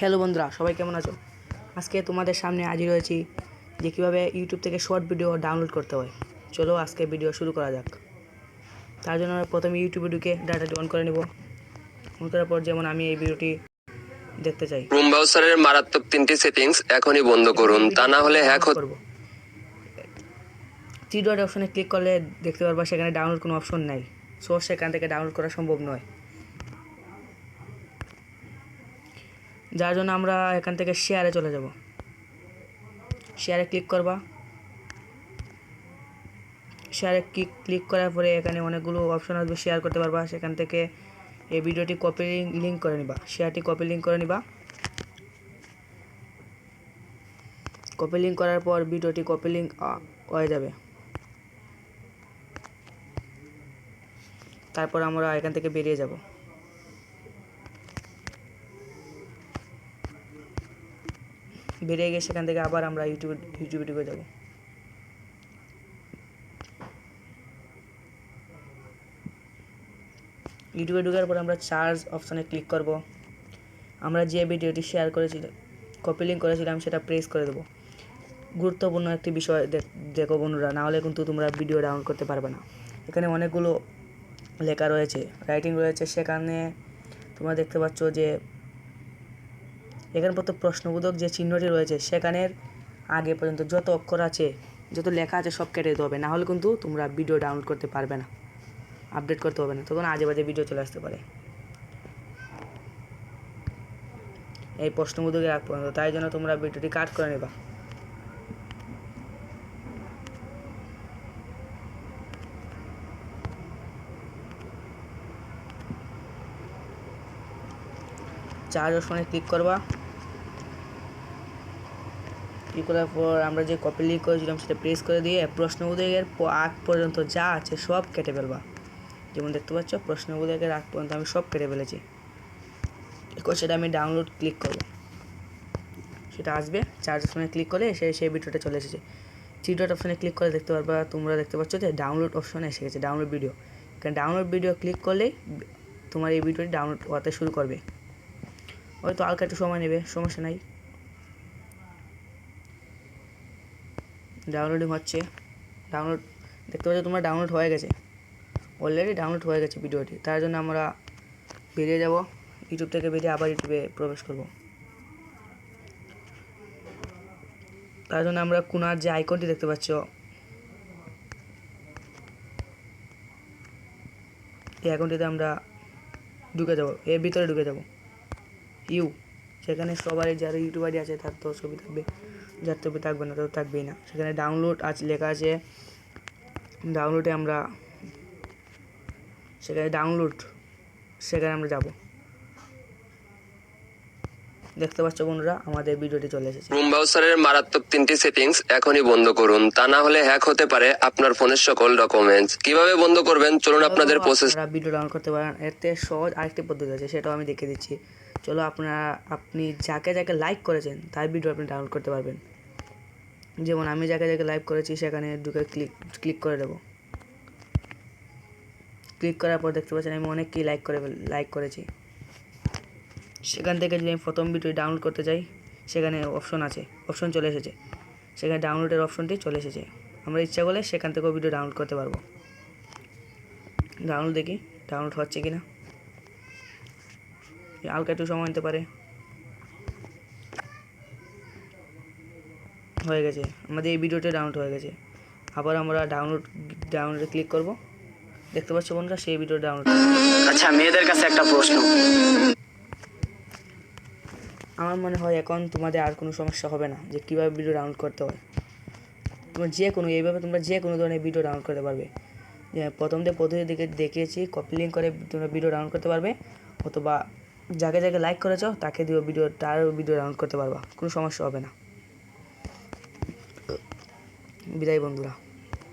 Hello বন্ধুরা সবাই কেমন আছো? আজকে তোমাদের সামনে হাজির হয়েছি যে কীভাবে ইউটিউব থেকে শর্ট ভিডিও ডাউনলোড করতে হয়। চলো আজকে ভিডিও শুরু করা যাক। তার জন্য আমরা প্রথমে ইউটিউবে ঢুকে ডাটাটি অন করে নেব। অন করার পর যেমন আমি এই ভিডিওটি দেখতে চাই। রুম ব্রাউজারের মারাত্মক তিনটি সেটিংস এখনই বন্ধ করুন তা না হলে হ্যাক করব। থ্রি ডট অপশনে ক্লিক করলে দেখতে পারবা সেখানে ডাউনলোড কোনো অপশন নাই। সো সেখান থেকে ডাউনলোড করা সম্ভব নয়। যার জন্য আমরা এখান থেকে শেয়ারে চলে যাব। শেয়ারে ক্লিক করবা। শেয়ারে ক্লিক ক্লিক করার পরে এখানে অনেকগুলো অপশন আসবে শেয়ার করতে পারবা। সেখান থেকে এই ভিডিওটি কপি লিঙ্ক করে নিবা। শেয়ারটি কপি লিঙ্ক করে নিবা। কপি লিঙ্ক করার পর ভিডিওটি কপি লিঙ্ক হয়ে যাবে। তারপর আমরা এখান থেকে বেরিয়ে যাব। বেরিয়ে গিয়ে সেখান থেকে আবার আমরা ইউটিউবে ইউটিউবে ঢুকে যাব ইউটিউবে ঢুকার পর আমরা চার্জ অপশানে ক্লিক করব। আমরা যে ভিডিওটি শেয়ার করেছিলাম কপি লিঙ্ক করেছিলাম সেটা প্রেস করে দেবো। গুরুত্বপূর্ণ একটি বিষয় দেখ- দেখো বন্ধুরা নাহলে কিন্তু তোমরা ভিডিও ডাউনলোড করতে পারবে না। এখানে অনেকগুলো লেখা রয়েছে রাইটিং রয়েছে, সেখানে তোমরা দেখতে পাচ্ছ যে এখানে প্রত প্রশ্নবোধক যে চিহ্নটি রয়েছে, সেখানের আগে পর্যন্ত যত অক্ষর আছে, যত লেখা আছে, সব কেটে দিতে হবে। না হলে কিন্তু তোমরা ভিডিও ডাউনলোড করতে পারবে না। আপডেট করতে হবে না। তখন আজে বাজে ভিডিও চলে আসতে পারে। এই প্রশ্নবোধকের আগ পর্যন্ত। তাই জন্য তোমরা ভিডিওটি কাট করে নেবা। চার্জ অপশনে ক্লিক করবা। ক্লিক করার পর আমরা যে কপি লিঙ্ক করেছিলাম সেটা প্রেস করে দিয়ে প্রশ্নবোধকের প- আগ পর্যন্ত যা আছে সব কেটে ফেলবা। যেমন দেখতে পাচ্ছ প্রশ্নবোধকের আগ পর্যন্ত আমি সব কেটে ফেলেছি। এরপর সেটা আমি ডাউনলোড ক্লিক করব। সেটা আসবে চার্জ অপশনে ক্লিক করে সে, সেই ভিডিওটা চলে এসেছে। থ্রি ডট অপশনে ক্লিক করে দেখতে পারবা, তোমরা দেখতে পাচ্ছ যে ডাউনলোড অপশনে এসে গেছে ডাউনলোড ভিডিও কারণ ডাউনলোড ভিডিও ক্লিক করলেই তোমার এই ভিডিওটি ডাউনলোড হতে শুরু করবে। হয়তো হালকা একটু সময় নেবে, সমস্যা নাই। ডাউনলোডিং হচ্ছে। ডাউনলোড, দেখতে পাচ্ছ তোমরা ডাউনলোড হয়ে গেছে। অলরেডি ডাউনলোড হয়ে গেছে ভিডিওটি। তার জন্য আমরা বেরিয়ে যাব। ইউটিউব থেকে বেরিয়ে আবার ইউটিউবে প্রবেশ করব। তার জন্য আমরা কোনার যে আইকনটি দেখতে পাচ্ছ, এই আইকনটিতে আমরা ঢুকে যাব। এর ভিতরে ঢুকে যাব। ইউ সেখানে সবারই যারা ইউটিউব আইডি আছে, তার তো ছবি থাকবে। যার ছবি থাকবে না তো থাকবেই না। সেখানে ডাউনলোড আজ লেখা আছে ডাউনলোডে আমরা সেখানে ডাউনলোড সেখানে আমরা যাব। দেখতে পাচ্ছ বন্ধুরা আমাদের ভিডিওটি চলে এসেছে। রুম ব্রাউজারের মারাত্মক তিনটি সেটিংস এখনই বন্ধ করুন। তা না হলে হ্যাক হতে পারে আপনার ফোনের সকল ডকুমেন্টস কীভাবে বন্ধ করবেন? চলুন আপনাদের প্রসেস আপনারা ভিডিও ডাউনলোড করতে পারেন। এতে সহজ আরেকটি পদ্ধতি আছে সেটাও আমি দেখিয়ে দিচ্ছি। চলো আপনারা আপনি যাকে যাকে লাইক করেছেন তার ভিডিও আপনি ডাউনলোড করতে পারবেন। যেমন আমি যাকে যাকে লাইভ করেছি সেখানে ঢুকে ক্লিক ক্লিক করে দেবো। ক্লিক করার পর দেখতে পাচ্ছেন আমি অনেককেই লাইক করে লাইক করেছি। সেখান থেকে যদি আমি প্রথম ভিডিও ডাউনলোড করতে চাই, সেখানে অপশন আছে অপশন চলে এসেছে। সেখানে ডাউনলোডের অপশনটি চলে এসেছে। আমরা ইচ্ছা করলে সেখান থেকেও ভিডিও ডাউনলোড করতে পারব। ডাউনলোড দেখি ডাউনলোড হচ্ছে কি না হালকা একটু সময় নিতে পারে। হয়ে গেছে। আমাদের এই ভিডিওটা ডাউনলোড হয়ে গেছে। আবার আমরা ডাউনলোড ডাউনলোডে ক্লিক করব। দেখতে পাচ্ছ বন্ধুরা সেই ভিডিও ডাউনলোড আচ্ছা মেয়েদের কাছে একটা প্রশ্ন। আমার মনে হয় এখন তোমাদের আর কোনো সমস্যা হবে না যে কীভাবে ভিডিও ডাউনলোড করতে হয়। তোমরা যে কোনো এইভাবে তোমরা যে কোনো ধরনের ভিডিও ডাউনলোড করতে পারবে। প্রথম দিয়ে পদ্ধতি দিকে দেখিয়েছি কপি লিঙ্ক করে তোমরা ভিডিও ডাউনলোড করতে পারবে। অথবা যাকে যাকে লাইক করেছ তাকে দিয়েও ভিডিও তার ভিডিও ডাউনলোড করতে পারবা। কোনো সমস্যা হবে না। বিদায় বন্ধুরা।